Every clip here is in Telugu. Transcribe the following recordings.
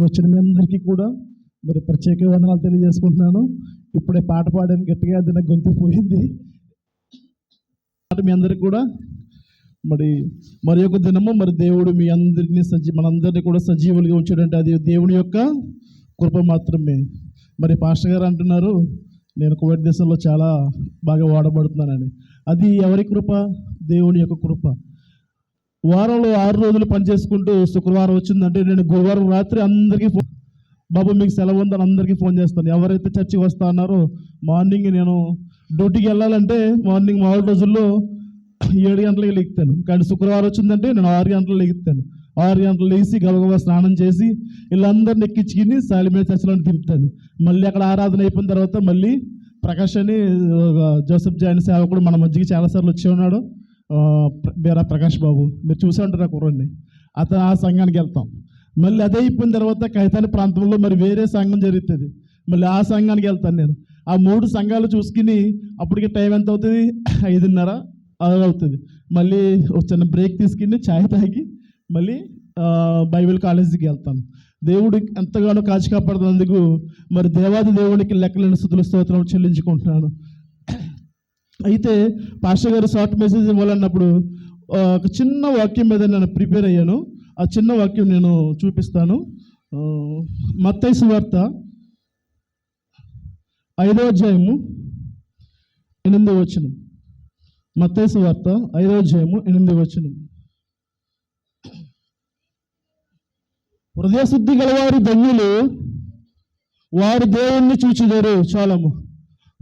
వచ్చిన మీ అందరికీ కూడా మరి ప్రత్యేక వందనాలు తెలియజేసుకుంటున్నాను. ఇప్పుడే పాట పాడాను గట్టిగా అది నాకు గొంతు పోయింది. పాట మీ అందరికీ కూడా మరి మరి యొక్క దినము మరి దేవుడు మీ అందరినీ సజీ మనందరినీ కూడా సజీవులుగా ఉంచాడంటే అది దేవుని యొక్క కృప మాత్రమే. మరి పాస్టర్ గారు అంటున్నారు నేను కువైట్ దేశంలో చాలా బాగా వాడబడుతున్నానని. అది ఎవరి కృప? దేవుని యొక్క కృప. వారంలో ఆరు రోజులు పనిచేసుకుంటూ శుక్రవారం వచ్చిందంటే నేను గురువారం రాత్రి అందరికీ ఫోన్ బాబు మీకు సెలవు ఉందని అందరికీ ఫోన్ చేస్తాను. ఎవరైతే చర్చికి వస్తా అన్నారో మార్నింగ్ నేను డ్యూటీకి వెళ్ళాలంటే మార్నింగ్ మామూలు రోజుల్లో ఏడు గంటలకు లెగుతాను కానీ శుక్రవారం వచ్చిందంటే నేను ఆరు గంటలకు లెగుతాను ఆరు గంటలు లేచి గబగబా స్నానం చేసి వీళ్ళందరిని ఎక్కించుకుని సాలిమేడ చర్చలో తింపుతాను మళ్ళీ అక్కడ ఆరాధన అయిపోయిన తర్వాత మళ్ళీ ప్రకాష్ అని జోసఫ్ జోసెఫ్ జాయిన్ సేవకుడు మన మధ్యకి చాలాసార్లు వచ్చి ఉన్నాడు. బేరా ప్రకాష్ బాబు. మీరు చూసే ఉంటారు ఆ కుర్రండి అతను ఆ సంఘానికి వెళ్తాం. మళ్ళీ అదే అయిపోయిన తర్వాత కైతాని ప్రాంతంలో మరి వేరే సంఘం జరుగుతుంది. మళ్ళీ ఆ సంఘానికి వెళ్తాను నేను. ఆ మూడు సంఘాలు చూసుకుని అప్పటికి టైం ఎంత అవుతుంది? ఐదున్నర అలా అవుతుంది. మళ్ళీ ఒక చిన్న బ్రేక్ తీసుకుని ఛాయ్ తాగి మళ్ళీ బైబిల్ కాలేజీకి వెళ్తాను. దేవుడు ఎంతగానో కాచి కాపాడుతున్నందుకు మరి దేవాది దేవుడికి లెక్కలేని స్థుతుల స్తోత్రం చెల్లించుకుంటున్నాను. అయితే పాస్టర్ గారు షార్ట్ మెసేజ్ ఇవ్వాలన్నప్పుడు ఒక చిన్న వాక్యం మీద నేను ప్రిపేర్ అయ్యాను. ఆ చిన్న వాక్యం నేను చూపిస్తాను. మత్తై సువార్త ఐదో అధ్యాయము ఎనిమిది వచనం. మత్తై సువార్త ఐదో అధ్యాయము ఎనిమిది వచనం. హృదయశుద్ధి గలవారు ధన్యులు వారు దేవుణ్ణి చూచిదరు చాలము.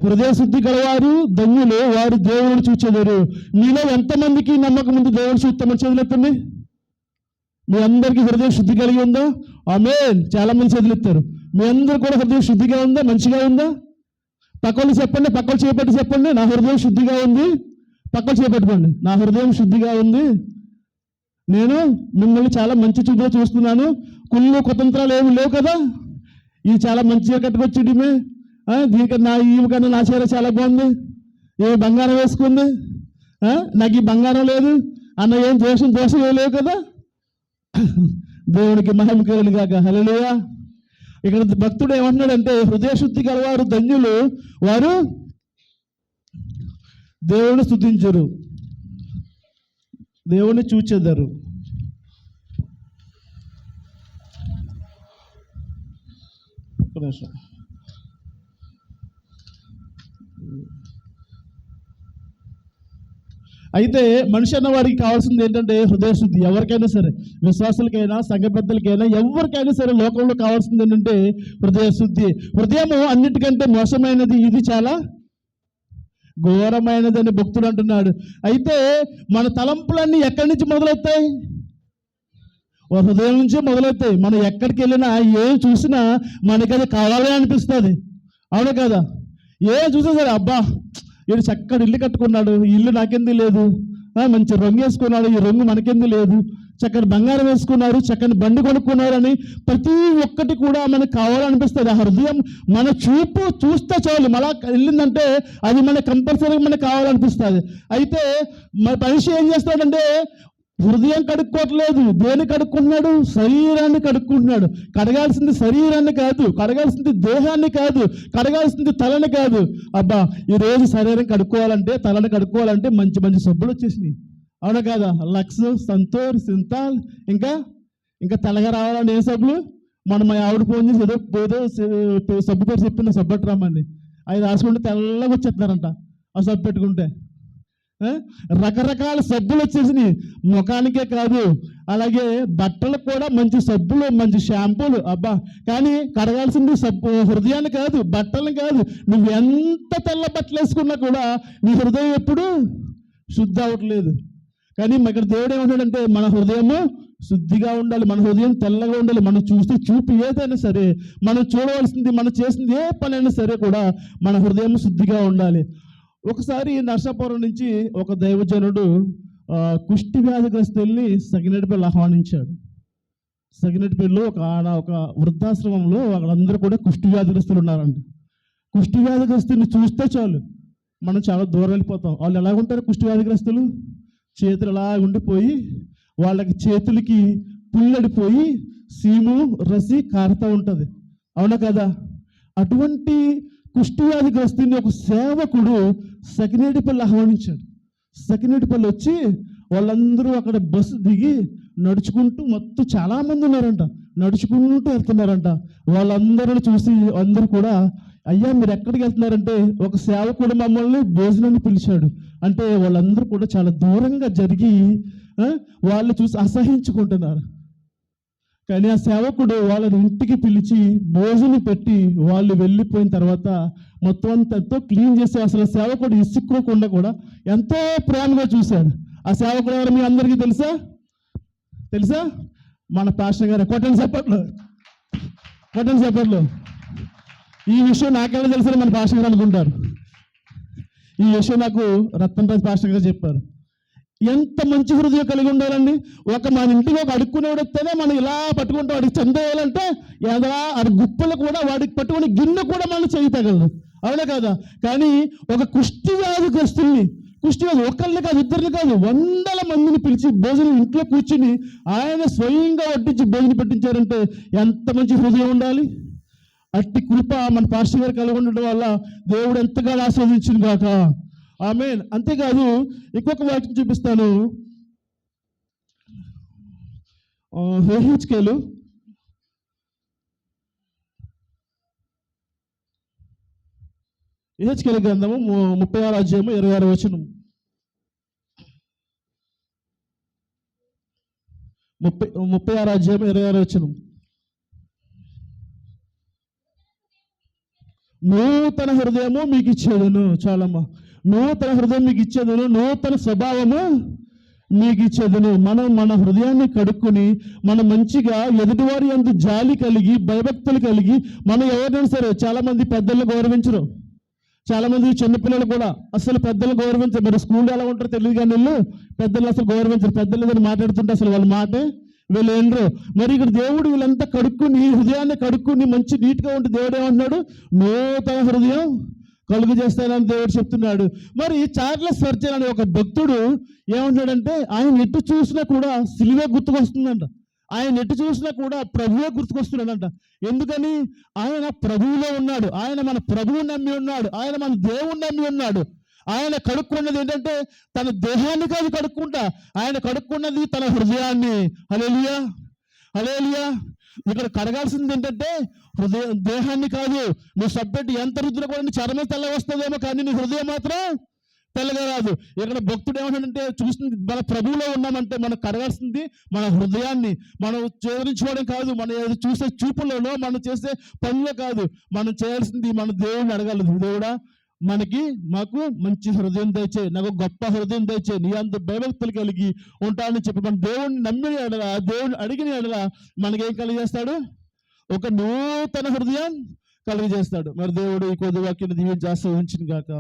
హృదయశుద్ధి గలవారు ధన్యులు వారు దేవుని చూచేదారు మీలో ఎంతమందికి నమ్మకం ఉంది? దేవుని చూస్తామని చదివినప్పండి మీ అందరికీ హృదయం శుద్ధి కలిగి ఉందా? ఆమె చాలా మంది చదివిస్తారు మీ అందరు కూడా హృదయం శుద్ధిగా ఉందా? మంచిగా ఉందా? పక్కలు చెప్పండి పక్కలు చేపట్టి చెప్పండి. నా హృదయం శుద్ధిగా ఉంది. పక్కలు చేపట్టుకోండి. నా హృదయం శుద్ధిగా ఉంది. నేను మిమ్మల్ని చాలా మంచి చూపులో చూస్తున్నాను. కుళ్ళు కుతంత్రాలు ఏమి లేవు కదా? ఇది చాలా మంచిగా కట్టుకొచ్చిడిమే దీనికన్నా నా ఈమె కన్నా నా చీర చాలా బాగుంది. ఏ బంగారం వేసుకుంది. నాకు ఈ బంగారం లేదు. అన్న ఏం దోషం దోషం ఏం లేవు కదా? దేవునికి మహిమ కలుగును గాక. ఇక్కడ భక్తుడు ఏమంటున్నాడంటే హృదయశుద్ధి గలవారు ధన్యులు వారు దేవుని స్తుతించరు. దేవుణ్ణి చూచెదరు. ఒక్క అయితే మనిషి అన్న వారికి కావాల్సింది ఏంటంటే హృదయ శుద్ధి. ఎవరికైనా సరే విశ్వాసులకైనా సంఘ పెద్దలకైనా ఎవరికైనా సరే లోకంలో కావాల్సింది ఏంటంటే హృదయ శుద్ధి. హృదయము అన్నిటికంటే మోసమైనది ఇది చాలా? ఘోరమైనదని భక్తుడు అంటున్నాడు. అయితే మన తలంపులన్నీ ఎక్కడి నుంచి మొదలవుతాయి? ఓ హృదయం నుంచే మొదలవుతాయి. మనం ఎక్కడికి వెళ్ళినా ఏం చూసినా మనకి అది కావాలి అనిపిస్తుంది. అవును కదా? ఏ చూసా సరే అబ్బా వీడు చక్కటి ఇల్లు కట్టుకున్నాడు ఈ ఇల్లు నాకెందు లేదు? మంచి రంగు వేసుకున్నాడు ఈ రంగు మనకెందు లేదు? చక్కని బంగారం వేసుకున్నారు చక్కని బండి కొనుక్కున్నారని ప్రతి ఒక్కటి కూడా మనకు కావాలనిపిస్తుంది. ఆ హృదయం మన చూపు చూస్తే చాలు. మళ్ళా వెళ్ళిందంటే అది మన కంపల్సరీగా మనకు కావాలనిపిస్తుంది. అయితే మన మనిషి ఏం చేస్తాడంటే హృదయం కడుక్కోవట్లేదు దేని కడుక్కుంటున్నాడు శరీరాన్ని కడుక్కుంటున్నాడు. కడగాల్సింది శరీరాన్ని కాదు కడగాల్సింది దేహాన్ని కాదు కడగాల్సింది తలని కాదు. అబ్బా ఈ రోజు శరీరం కడుక్కోవాలంటే తలని కడుక్కోవాలంటే మంచి మంచి సబ్బులు వచ్చేసినాయి. అవునా కాదా? లక్స్ సంతూర్ సింతాల్ ఇంకా? ఇంకా తెల్లగా రావాలని ఏ సబ్బులు? మనం మా ఆవిడ ఫోన్ చేసి ఏదో ఏదో సబ్బు పేరు చెప్పిన సబ్బట్టు రమ్మని. అది రాసుకుంటే తెల్లగా వచ్చేస్తున్నారంట ఆ సబ్బు పెట్టుకుంటే. రకరకాల సబ్బులు వచ్చేసినాయి. ముఖానికే కాదు అలాగే బట్టలకు కూడా మంచి సబ్బులు మంచి షాంపూలు. అబ్బా కానీ కడగాల్సింది సబ్బు హృదయాన్ని కాదు బట్టలు కాదు. నువ్వు ఎంత తెల్ల బట్టలు వేసుకున్నా కూడా నీ హృదయం ఎప్పుడు శుద్ధి అవ్వట్లేదు. కానీ ఇక్కడ దేవుడు ఏమంటాడంటే మన హృదయము శుద్ధిగా ఉండాలి మన హృదయం తెల్లగా ఉండాలి. మనం చూస్తే చూపు ఏదైనా సరే మనం చూడవలసింది మనం చేసింది ఏ పనైనా సరే కూడా మన హృదయం శుద్ధిగా ఉండాలి. ఒకసారి నర్సాపురం నుంచి ఒక దైవజనుడు కుష్టి వ్యాధిగ్రస్తుల్ని సగినటిపల్లి ఆహ్వానించాడు. సగినటిపల్లిలో ఒక ఆడ ఒక వృద్ధాశ్రమంలో వాళ్ళందరూ కూడా కుష్టి వ్యాధిగ్రస్తులు ఉన్నారండి కుష్టి వ్యాధిగ్రస్తుని చూస్తే చాలు మనం చాలా దూరం వెళ్ళిపోతాం. వాళ్ళు ఎలా ఉంటారు కుష్టి వ్యాధిగ్రస్తులు చేతులు అలా ఉండిపోయి వాళ్ళకి చేతులకి పుల్లడిపోయి సీము రసి కారుతూ ఉంటుంది. అవునా కదా? అటువంటి కుష్ఠవ్యాధిగ్రస్తుని ఒక సేవకుడు సకినేటిపల్లి ఆహ్వానించాడు. సకినేటిపల్లి వచ్చి వాళ్ళందరూ అక్కడ బస్సు దిగి నడుచుకుంటూ మొత్తం చాలామంది ఉన్నారంట. నడుచుకుంటూ వెళ్తున్నారంట. వాళ్ళందరూ చూసి అందరూ కూడా అయ్యా మీరు ఎక్కడికి వెళ్తున్నారంటే? ఒక సేవకుడు మమ్మల్ని భోజనాన్ని పిలిచాడు. అంటే వాళ్ళందరూ కూడా చాలా దూరంగా జరిగి వాళ్ళు చూసి అసహించుకుంటున్నారు. కానీ ఆ సేవకుడు వాళ్ళని ఇంటికి పిలిచి భోజనం పెట్టి వాళ్ళు వెళ్ళిపోయిన తర్వాత మొత్తం అంతతో క్లీన్ చేసి అసలు ఆ సేవకుడు ఇసుక్కోకుండా కూడా ఎంతో ప్రేమగా చూశాడు. ఆ సేవకుడు ఎవరు మీ అందరికీ తెలుసా? తెలుసా? మన పాస్టర్ గారు కొట్టని చెప్పట్లు కొట్టని చెప్పట్లు ఈ విషయం నాకెలా తెలుసు మన పాస్టర్ గారు అనుకుంటారు. ఈ విషయం నాకు రత్నరాజ్ పాస్టర్ గారు చెప్పారు. ఎంత మంచి హృదయం కలిగి ఉండాలండి? ఒక మన ఇంటికి ఒక అడుక్కునేవాడు వస్తేనే మనం ఇలా పట్టుకుంటాం. వాడికి చందేయాలంటే ఎదరా అది గుప్పలు కూడా వాడికి పట్టుకుని గిన్నె కూడా మనం చేయతగలదు అవునా కదా? కానీ ఒక కుష్టి వ్యాధిగ్రస్తుల్ని కుష్టి వ్యాధి ఒకరిని కాదు ఇద్దరిని కాదు వందల మందిని పిలిచి భోజనం ఇంట్లో కూర్చుని ఆయన స్వయంగా వడ్డించి భోజనం పెట్టించారంటే ఎంత మంచి హృదయం ఉండాలి? అట్టి కృప మన పాస్టర్ గారు కలిగి ఉండడం వల్ల దేవుడు ఎంతగానో ఆస్వాదించింది కాక. ఆమె అంతేకాదు ఇంకొక వాక్యం చూపిస్తాను. హెచ్కేలు. హెచ్కేల గ్రంథము ముప్పై ఆరు అధ్యాయము ఇరవై ఆరు వచనం. ముప్పై ముప్పై ఆరు అధ్యాయం ఇరవై ఆరు వచనం. నూతన హృదయము మీకు ఇచ్చేదను చాలమ్మా. నూతన హృదయం మీకు ఇచ్చేదను నూతన స్వభావము మీకు ఇచ్చేదను. మనం మన హృదయాన్ని కడుక్కొని మనం మంచిగా ఎదుటివారి అంత జాలి కలిగి భయభక్తులు కలిగి మనం ఎవరైనా సరే చాలామంది పెద్దలను గౌరవించరు. చాలామంది చిన్నపిల్లలు కూడా అసలు పెద్దలు గౌరవించరు. మరి స్కూల్లో ఎలా ఉంటారో తెలియదు కానీ వీళ్ళు పెద్దలు అసలు గౌరవించరు. పెద్దలు ఏదైనా మాట్లాడుతుంటే అసలు వాళ్ళ మాటే వీళ్ళు ఏండ్రు మరి ఇక్కడ దేవుడు వీళ్ళంతా కడుక్కుని హృదయాన్ని కడుక్కుని మంచి నీట్గా ఉంటే దేవుడు ఏమంటున్నాడు? నూతన హృదయం కలుగు చేస్తానని దేవుడు చెప్తున్నాడు. మరి చార్లెస్ సర్జన్ అనే ఒక భక్తుడు ఏమంటాడంటే ఆయన ఎటు చూసినా కూడా సిలువే గుర్తుకొస్తుందంట. ఆయన ఎటు చూసినా కూడా ప్రభువే గుర్తుకొస్తున్నాడంట. ఎందుకని? ఆయన ప్రభువులో ఉన్నాడు. ఆయన మన ప్రభువు నమ్మి ఉన్నాడు. ఆయన మన దేవుని నమ్మి ఉన్నాడు. ఆయన కడుక్కున్నది ఏంటంటే తన దేహాన్ని కాదు కడుక్కుంటా. ఆయన కడుక్కున్నది తన హృదయాన్ని. హలేలియా హలేలియా ఇక్కడ కడగాల్సింది ఏంటంటే హృదయం దేహాన్ని కాదు నువ్వు సబ్బెట్టి ఎంత రుద్దులో కూడా చర్మం తెల్ల వస్తుందేమో కానీ నీ హృదయం మాత్రం తెల్లగా రాదు. ఇక్కడ భక్తుడు ఏమంటాడంటే చూస్తుంది మన ప్రభువులో ఉన్నామంటే మనం కడగాల్సింది మన హృదయాన్ని. మనం చేరించుకోవడం కాదు మనం ఏదో చూసే చూపులలో మనం చేసే పనులు కాదు. మనం చేయాల్సింది మన దేవుడిని అడగాలి. దేవుడా మనకి మాకు మంచి హృదయం దయచే నాకు గొప్ప హృదయం దయచే నీ అంత భయభక్తులు కలిగి ఉంటానని చెప్పి మన దేవుడిని నమ్మిన ఎడలా దేవుడిని అడిగిన ఎడలా మనకేం కలిగజేస్తాడు? ఒక నూతన హృదయం కలిగజేస్తాడు. మరి దేవుడు ఈ కొద్ది వాక్యం దీవించి ఆశ్రయించిన గాక.